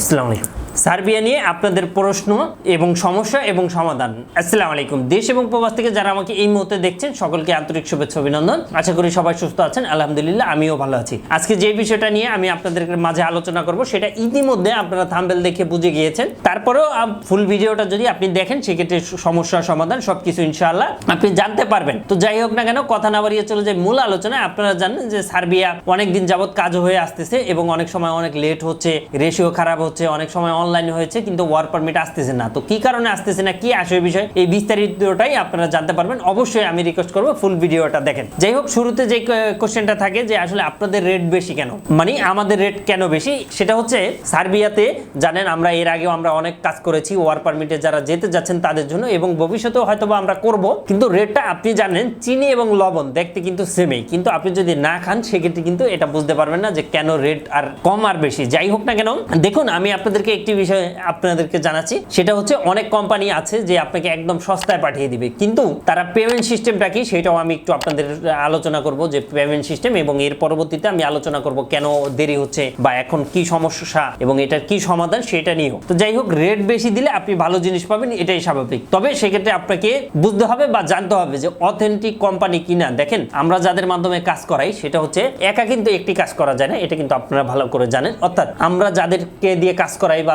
আসসালামু আলাইকুম সার্বিয়া নিয়ে আপনাদের প্রশ্ন এবং সমস্যা এবং সমাধান। আসসালামু আলাইকুম। দেশ এবং প্রবাস থেকে যারা আমাকে এই মুহূর্তে দেখছেন, সকলকে আন্তরিক শুভেচ্ছা, অভিনন্দন। আশা করি সবাই সুস্থ আছেন। আলহামদুলিল্লাহ, আমিও ভালো আছি। আজকে যে বিষয়টা নিয়ে আমি আপনাদের মাঝে আলোচনা করব, সেটা ইতিমধ্যে আপনারা থাম্বেল দেখে বুঝে গিয়েছেন। তারপরেও ফুল ভিডিওটা যদি আপনি দেখেন, সেক্ষেত্রে সমস্যা, সমাধান সবকিছু ইনশাআল্লাহ আপনি জানতে পারবেন। তো যাই হোক না কেন, কথা না বাড়িয়ে চলে যে মূল আলোচনায়। আপনারা জানেন যে সার্বিয়া অনেক দিন যাবত কাজ হয়ে আসতেছে এবং অনেক সময় অনেক লেট হচ্ছে রেশিও খারাপ হচ্ছে, অনেক সময় অনলাইন হয়েছে, কিন্তু ওয়ার্ক পারমিট আসতেছে না। তো কি কারণে আসতেছে না, কি আসে এই বিষয় এই বিস্তারিতটাই আপনারা জানতে পারবেন। অবশ্যই আমি রিকোয়েস্ট করব ফুল ভিডিওটা দেখেন। যাই হোক, শুরুতে যে কোশ্চেনটা থাকে যে আসলে আপনাদের রেট বেশি কেন? মানে আমাদের রেট কেন বেশি? সেটা হচ্ছে, সার্বিয়াতে জানেন, আমরা এর আগেও আমরা অনেক কাজ করেছি ওয়ার্ক পারমিটে যারা যেতে যাচ্ছেন তাদের জন্য, এবং ভবিষ্যতেও হয়তো আমরা করব। কিন্তু রেটটা আপনি জানেন, চিনি এবং লবণ দেখতে কিন্তু সেমই কিন্তু আপনি যদি না খান, সেক্ষেত্রে কিন্তু এটা বুঝতে পারবেন না যে কেন রেট আর কম আর বেশি। যাই হোক না কেন, দেখুন, আমি আপনাদেরকে একটি বিষয় আপনাদেরকে জানাচ্ছি, সেটা হচ্ছে অনেক কোম্পানি আছে যে আপনাকে একদম সস্তায় পাঠিয়ে দিবে। কিন্তু তারা পেমেন্ট সিস্টেমটা কি, সেটাও আমি একটু আপনাদের আলোচনা করব যে পেমেন্ট সিস্টেম এবং এর পরবর্তীতে আমি আলোচনা করব কেন দেরি হচ্ছে বা এখন কি সমস্যা এবং এটার কি সমাধান সেটা নিয়েও। তো যাই হোক রেট বেশি দিলে আপনি ভালো জিনিস পাবেন, এটাই স্বাভাবিক। তবে সেক্ষেত্রে আপনাকে বুঝতে হবে বা জানতে হবে যে অথেন্টিক কোম্পানি কিনা। দেখেন, আমরা যাদের মাধ্যমে কাজ করাই, সেটা হচ্ছে একা কিন্তু একটি কাজ করা যায় না, এটা কিন্তু আপনারা ভালো করে জানেন। অর্থাৎ আমরা যাদেরকে দিয়ে কাজ করাই বা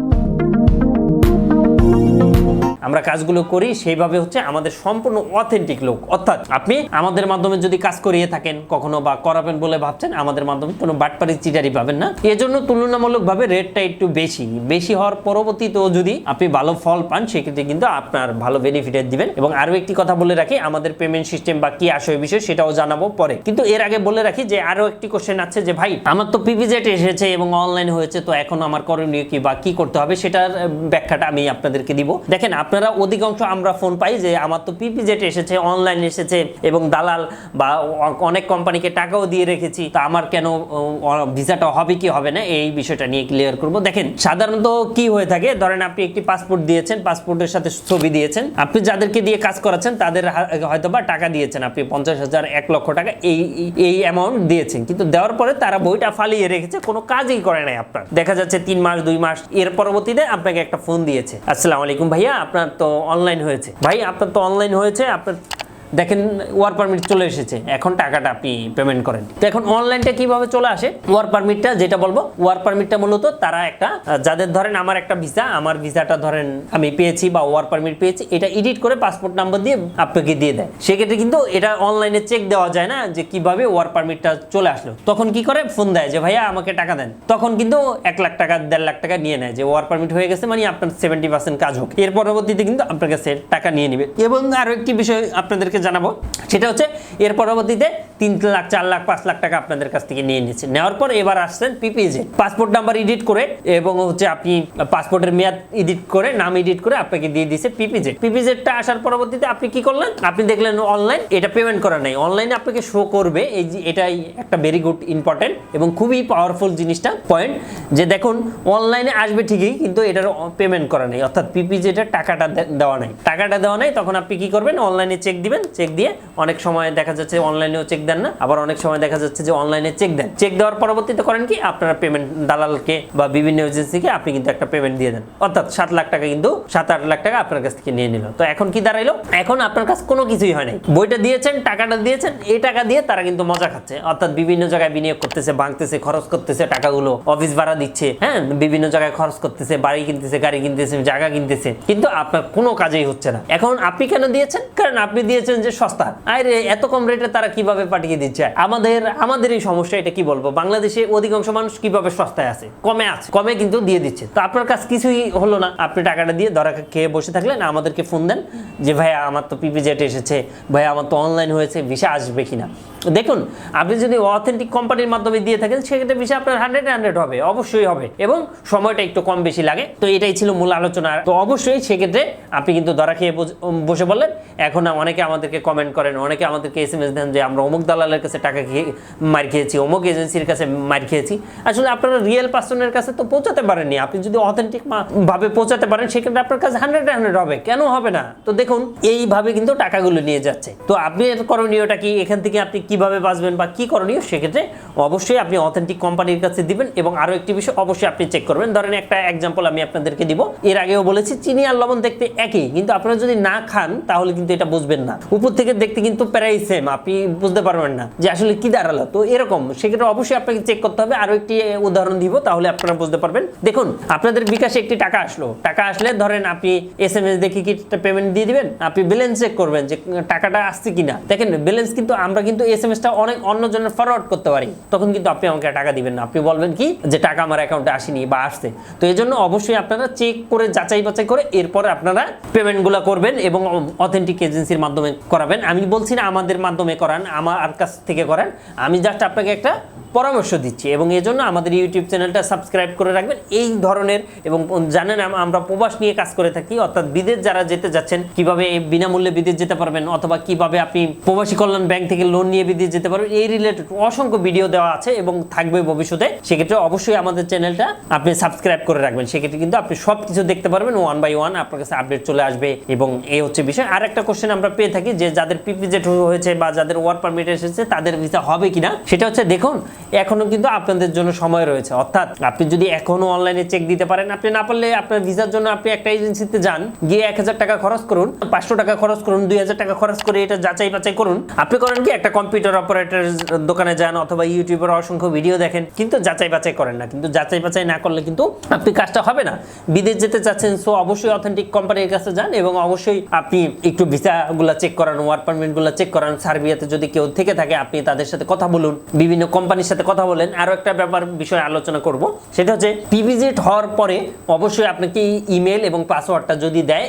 আমরা কাজগুলো করি, সেইভাবে হচ্ছে আমাদের সম্পূর্ণ অথেন্টিক লোক অর্থাৎ আপনি আমাদের মাধ্যমে যদি কাজ করিয়ে থাকেন, কখনো বা করাবেন বলে ভাবছেন, আমাদের মাধ্যমে কোনো বাটপারি চিটারি পাবেন না। এজন্য তুলনামূলকভাবে রেটটা একটু বেশি। বেশি হওয়ার পরবর্তীতেও যদি আপনি ভালো ফল পান, সেক্ষেত্রে কিন্তু আপনার ভালো বেনিফিটের দিবেন। এবং আরও একটি কথা বলে রাখি, আমাদের পেমেন্ট সিস্টেম বা কি আসে বিষয় সেটাও জানাব পরে। কিন্তু এর আগে বলে রাখি যে আরও একটি কোশ্চেন আছে যে, ভাই, আমার তো পিপিজেট এসেছে এবং অনলাইন হয়েছে, তো এখন আমার করণীয় কি বা কি করতে হবে? সেটার ব্যাখ্যাটা আমি আপনাদেরকে দিব। দেখেন আপনারা অধিকাংশ আমরা ফোন পাই যে আমার তো পিপিজেট এসেছে অনলাইন এসেছে এবং দালাল বা অনেক কোম্পানিকে টাকাও দিয়ে রেখেছি। তা আমার কেন ভিসাটা হবে কি হবে না? এই বিষয়টা নিয়ে ক্লিয়ার করব। দেখেন, সাধারণত কি হয়ে থাকে? ধরেন আপনি একটি পাসপোর্ট দিয়েছেন পাসপোর্টের সাথে ছবি দিয়েছেন। আপনি যাদেরকে দিয়ে কাজ করাচ্ছেন, তাদের হয়তো বা টাকা দিয়েছেন। আপনি পঞ্চাশ হাজার, এক লক্ষ টাকা এই, এই- অ্যামাউন্ট দিয়েছেন। কিন্তু দেওয়ার পরে তারা বইটা ফালিয়ে রেখেছে, কোনো কাজই করে নাই আপনার। দেখা যাচ্ছে তিন মাস, দুই মাস, এর পরবর্তীতে আপনাকে একটা ফোন দিয়েছে। আসসালামু আলাইকুম ভাইয়া, আপনার তো অনলাইন হয়েছে। ভাই আপনার তো অনলাইন হয়েছে আপনার দেখেন ওয়ার পারমিট চলে এসেছে। এখন টাকাটা আপনি পেমেন্ট করেন। তো এখন অনলাইনটা কীভাবে চলে আসে? ওয়ার পারমিটটা যেটা বলব ওয়ার পারমিটটা মূলত তারা একটা যাদের ধরেন আমার একটা ভিসা আমার ভিসাটা ধরেন আমি পেয়েছি বা ওয়ার পারমিট পেয়েছি, এটা এডিট করে পাসপোর্ট নাম্বার দিয়ে আপনাকে দিয়ে দেয়। সেক্ষেত্রে কিন্তু এটা অনলাইনে চেক দেওয়া যায় না যে কীভাবে ওয়ার পারমিটটা চলে আসলো। তখন কি করে? ফোন দেয় যে, ভাইয়া, আমাকে টাকা দেন। তখন কিন্তু এক লাখ টাকা, দেড় লাখ টাকা নিয়ে নেয় যে ওয়ার পারমিট হয়ে গেছে মানে আপনার সেভেন্টি পার্সেন্ট কাজ হোক। এর পরবর্তীতে কিন্তু আপনার কাছে টাকা নিয়ে নেবে। এবং আরও একটি বিষয় আপনাদেরকে জানাব। সেটা হচ্ছে, এর পরবর্তীতে তিন লাখ, চার লাখ, পাঁচ লাখ টাকা আপনাদের কাছ থেকে নিয়ে নিচ্ছে। নেওয়ার পর এবার আসছেন পিপিজে পাসপোর্ট নাম্বার এডিট করে এবং হচ্ছে আপনি পাসপোর্টের মেয়াদ এডিট করে, নাম এডিট করে আপনাকে দিয়ে দিচ্ছে পিপিজেড পিপিজেডটা আসার পরবর্তীতে আপনি কি করলেন? আপনি দেখলেন অনলাইন এটা পেমেন্ট করা নাই। অনলাইনে আপনাকে শো করবে, এই যে এটাই একটা ভেরি গুড ইম্পর্টেন্ট এবং খুবই পাওয়ারফুল জিনিসটা পয়েন্ট যে দেখুন অনলাইনে আসবে ঠিকই, কিন্তু এটার পেমেন্ট করা নেই। অর্থাৎ পিপিজেডের টাকাটা দেওয়া নাই। টাকাটা দেওয়া নাই, তখন আপনি কি করবেন? অনলাইনে চেক দিবেন চেক দিয়ে অনেক সময় দেখা যাচ্ছে অনলাইনেও চেক দেন না, আবার অনেক সময় দেখা যাচ্ছে যে অনলাইনে চেক দেন। চেক দেওয়ার পরবর্তীতে করেন কি? আপনারা পেমেন্ট দালালকে বা বিভিন্ন এজেন্সিকে আপনি কিন্তু একটা পেমেন্ট দিয়ে দেন। অর্থাৎ সাত লাখ টাকা কিন্তু সাত আট লাখ টাকা আপনার কাছ থেকে নিয়ে নিল। তো এখন কি দাঁড়াইলো? এখন আপনার কাছে কোনো কিছুই হয় নাই। বইটা দিয়েছেন, টাকাটা দিয়েছেন, এই টাকা দিয়ে তারা কিন্তু মজা খাচ্ছে। অর্থাৎ বিভিন্ন জায়গায় বিনিয়োগ করতেছে ভাঙতেছে খরচ করতেছে, টাকাগুলো অফিস ভাড়া দিচ্ছে হ্যাঁ? বিভিন্ন জায়গায় খরচ করতেছে, বাড়ি কিনতেছে, গাড়ি কিনতেছে, জায়গা কিনতেছে। কিন্তু আপনার কোনো কাজেই হচ্ছে না। এখন আপনি কেন দিয়েছেন? কারণ আপনি দিয়েছেন যে সস্তা। আরে, এত কম রেটে তারা কীভাবে পাঠিয়ে দিচ্ছে? আমাদের আমাদের এই সমস্যা, এটা কি বলব? বাংলাদেশে অধিকাংশ মানুষ কীভাবে সস্তায় আছে? কমে আছে। কমে কিন্তু দিয়ে দিচ্ছে। তো আপনার কাছে কিছুই হলো না। আপনি টাকাটা দিয়ে ধরা খেয়ে বসে থাকলেন, আমাদেরকে ফোন দেন যে, ভাইয়া, আমার তো পিপি জেট এসেছে। ভাইয়া, আমার তো অনলাইন হয়েছে ভিসা আসবে কিনা? দেখুন, আপনি যদি অথেন্টিক কোম্পানির মাধ্যমে দিয়ে থাকেন, সেক্ষেত্রে বিষয় আপনার হান্ড্রেড হান্ড্রেড হবে, অবশ্যই হবে এবং সময়টা একটু কম বেশি লাগে। তো এটাই ছিল মূল আলোচনা। তো অবশ্যই সেক্ষেত্রে আপনি কিন্তু দরা খেয়ে বস- বললেন এখন অনেকে আমাদেরকে কমেন্ট করেন, অনেকে আমাদেরকে এস এম এস দেন যে, আমরা অমুক দালালের কাছে টাকা খেয়ে মার খেয়েছি, অমুক এজেন্সির কাছে মার খেয়েছি। আসলে আপনারা রিয়েল পার্সনের কাছে তো পৌঁছাতে পারেননি। আপনি যদি অথেন্টিক ভাবে পৌঁছাতে পারেন, সেক্ষেত্রে আপনার কাছে হান্ড্রেড হান্ড্রেড হবে। কেন হবে না? তো দেখুন, এইভাবে কিন্তু টাকাগুলো নিয়ে যাচ্ছে। তো আপনি করণীয়টা কি? এখান থেকে আপনি কীভাবে বাঁচবেন বা কি করণীয়, সেক্ষেত্রে অবশ্যই আপনি অথেন্টিক কোম্পানির কাছে দিবেন এবং আরও একটি বিষয় অবশ্যই আপনি চেক করবেন। ধরেন একটা এক্সাম্পল আমি আপনাদেরকে দিব। এর আগেও বলেছি, চিনি আর লবণ দেখতে একই, কিন্তু আপনারা যদি না খান, তাহলে কিন্তু এটা বুঝবেন না। উপর থেকে দেখতে কিন্তু প্রায় সেম আপনি বুঝতে পারবেন না যে আসলে কি দাঁড়াল। তো এরকম, সেক্ষেত্রে অবশ্যই আপনাকে চেক করতে হবে। আরও একটি উদাহরণ দিব, তাহলে আপনারা বুঝতে পারবেন। দেখুন, আপনাদের বিকাশে একটি টাকা আসলো। টাকা আসলে ধরেন আপনি এস এম এস দেখে কি পেমেন্ট দিয়ে দিবেন? আপনি ব্যালেন্স চেক করবেন যে টাকাটা আসছে কিনা। দেখেন ব্যালেন্স কিন্তু, আমরা কিন্তু এস এম এসটা অনেক অন্যজনের ফরওয়ার্ড করতে পারি, তখন কিন্তু আপনি আমাকে টাকা দিবেন না। আপনি বলবেন কি যে, টাকা আমার অ্যাকাউন্টে আসেনি বা আসছে। তো এই জন্য অবশ্যই আপনারা চেক করে, যাচাই বাছাই করে, এরপরে আপনারা পেমেন্টগুলো করবেন এবং অথেন্টিক এজেন্সির মাধ্যমে করাবেন। আমি বলছি না আমাদের মাধ্যমে করান, আমার কাছ থেকে করান। আমি জাস্ট আপনাকে একটা পরামর্শ দিচ্ছি এবং এই জন্য আমাদের ইউটিউব চ্যানেলটা সাবস্ক্রাইব করে রাখবেন। এই ধরনের এবং জানেন আমরা প্রবাস নিয়ে কাজ করে থাকি, অর্থাৎ বিদেশ যারা যেতে যাচ্ছেন, কীভাবে বিনামূল্যে বিদেশ যেতে পারবেন অথবা কীভাবে আপনি প্রবাসী কল্যাণ ব্যাংক থেকে লোন নিয়ে বিদেশ যেতে পারবেন এই রিলেটেড অসংখ্য ভিডিও দেওয়া আছে এবং থাকবে ভবিষ্যতে। সেক্ষেত্রে অবশ্যই আমাদের চ্যানেলটা আপনি সাবস্ক্রাইব করে রাখবেন। সেক্ষেত্রে কিন্তু আপনি সব কিছু দেখতে পারবেন। ওয়ান বাই ওয়ান আপনার কাছে আপডেট চলে আসবে এবং এই হচ্ছে বিষয়। আর একটা কোশ্চেন আমরা পেয়ে থাকি যে যাদের পিপিজেট হয়েছে বা যাদের ওয়ার্ক পারমিট এসেছে, তাদের ভিসা হবে কিনা? সেটা হচ্ছে দেখুন, এখনও কিন্তু আপনাদের জন্য সময় রয়েছে। অর্থাৎ আপনি যদি এখনও অনলাইনে চেক দিতে পারেন, আপনি না পারলে আপনার ভিসার জন্য আপনি একটা এজেন্সিতে যান, গিয়ে এক হাজার টাকা খরচ করুন, পাঁচশো টাকা খরচ করুন, দুই হাজার টাকা খরচ করে এটা যাচাই বাছাই করুন। আপনি করেন কি? একটা কম্পিউটার অপারেটর দোকানে যান অথবা ইউটিউবের অসংখ্য ভিডিও দেখেন, কিন্তু যাচাই বাছাই করেন না। কিন্তু যাচাই বাছাই না করলে কিন্তু আপনি কাজটা হবে না। বিদেশ যেতে চাচ্ছেন সো অবশ্যই অথেন্টিক কোম্পানির কাছে যান এবং অবশ্যই আপনি একটু ভিসাগুলো চেক করান ওয়ার্ক পারমিটগুলো চেক করান। সার্বিয়াতে যদি কেউ থেকে থাকে, আপনি তাদের সাথে কথা বলুন, বিভিন্ন কোম্পানির সাথে কথা বলেন। আরও একটা ব্যাপার, বিষয়ে আলোচনা করব, সেটা হচ্ছে পিভিজিট হওয়ার পরে অবশ্যই আপনাকে ইমেল এবং পাসওয়ার্ডটা যদি দেয়,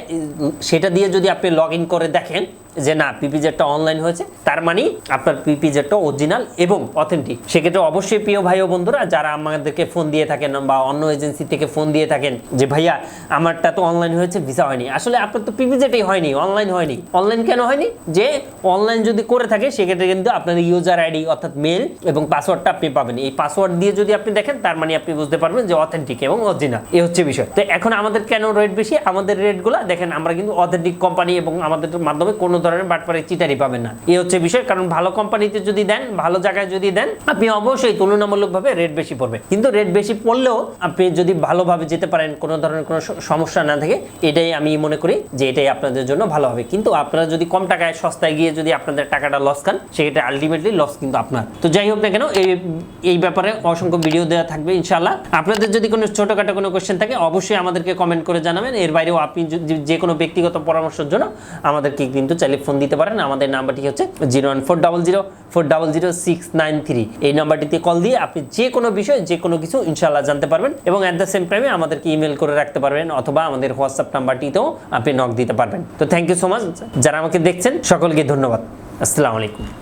সেটা দিয়ে যদি আপনি লগ ইন করে দেখেন যে না পিপিজেডটা অনলাইন হয়েছে, তার মানে আপনার পিপিজেডটা অরিজিনাল এবং অথেন্টিক সেক্ষেত্রে অবশ্যই প্রিয় ভাই ও বন্ধুরা, যারা আমাদেরকে ফোন দিয়ে থাকেন বা অন্য এজেন্সি থেকে ফোন দিয়ে থাকেন যে, ভাইয়া, আমারটা তো অনলাইন হয়েছে ভিসা হয়নি। আসলে আপনার তো পিপিজেডই হয়নি অনলাইন হয়নি। অনলাইন কেন হয়নি? যে অনলাইন যদি করে থাকে, সেক্ষেত্রে কিন্তু আপনার ইউজার আইডি অর্থাৎ মেল এবং পাসওয়ার্ডটা আপনি পাবেন। এই পাসওয়ার্ড দিয়ে যদি আপনি দেখেন, তার মানে আপনি বুঝতে পারবেন যে অথেন্টিক এবং অরিজিনাল এই হচ্ছে বিষয়। তো এখন আমাদের কেন রেট বেশি? আমাদের রেটগুলো দেখেন, আমরা কিন্তু অথেন্টিক কোম্পানি এবং আমাদের মাধ্যমে কোনো ধরনের বাটপারে চিটারি পাবেন না। এই হচ্ছে বিষয়, কারণ ভালো কোম্পানিতে যদি দেন, ভালো জায়গায় যদি দেন, আপনি অবশ্যই তুলনামূলকভাবে রেট বেশি পড়বে। কিন্তু রেট বেশি পড়লেও আপনি যদি ভালোভাবে যেতে পারেন, কোনো ধরনের কোনো সমস্যা না থাকে, এটাই আমি মনে করি যে এটাই আপনাদের জন্য ভালো হবে। কিন্তু আপনারা যদি কম টাকায় সস্তায় গিয়ে যদি আপনাদের টাকাটা লস খান, সেক্ষেত্রে আলটিমেটলি লস কিন্তু আপনার। তো যাই হোক না কেন, এই এই ব্যাপারে অসংখ্য ভিডিও দেওয়া থাকবে ইনশাল্লাহ আপনাদের যদি কোনো ছোটোখাটো কোনো কোয়েশ্চেন থাকে, অবশ্যই আমাদেরকে কমেন্ট করে জানাবেন। এর বাইরেও আপনি যে কোনো ব্যক্তিগত পরামর্শের জন্য আমাদেরকে কিন্তু চাইলে ফোন দিতে পারেন। আমাদের নাম্বারটি হচ্ছে zero one four double zero four double zero six nine three এই নাম্বারটিতে কল দিয়ে আপনি যে কোনো বিষয় যে কোনো কিছু ইনশাল্লাহ জানতে পারবেন এবং অ্যাট দ্য সেম টাইমে আমাদেরকে ইমেল করে রাখতে পারবেন অথবা আমাদের হোয়াটসঅ্যাপ নাম্বারটিতেও আপনি নক দিতে পারবেন। তো থ্যাংক ইউ সো মাচ যারা আমাকে দেখছেন, সকলকে ধন্যবাদ। আসসালামু আলাইকুম।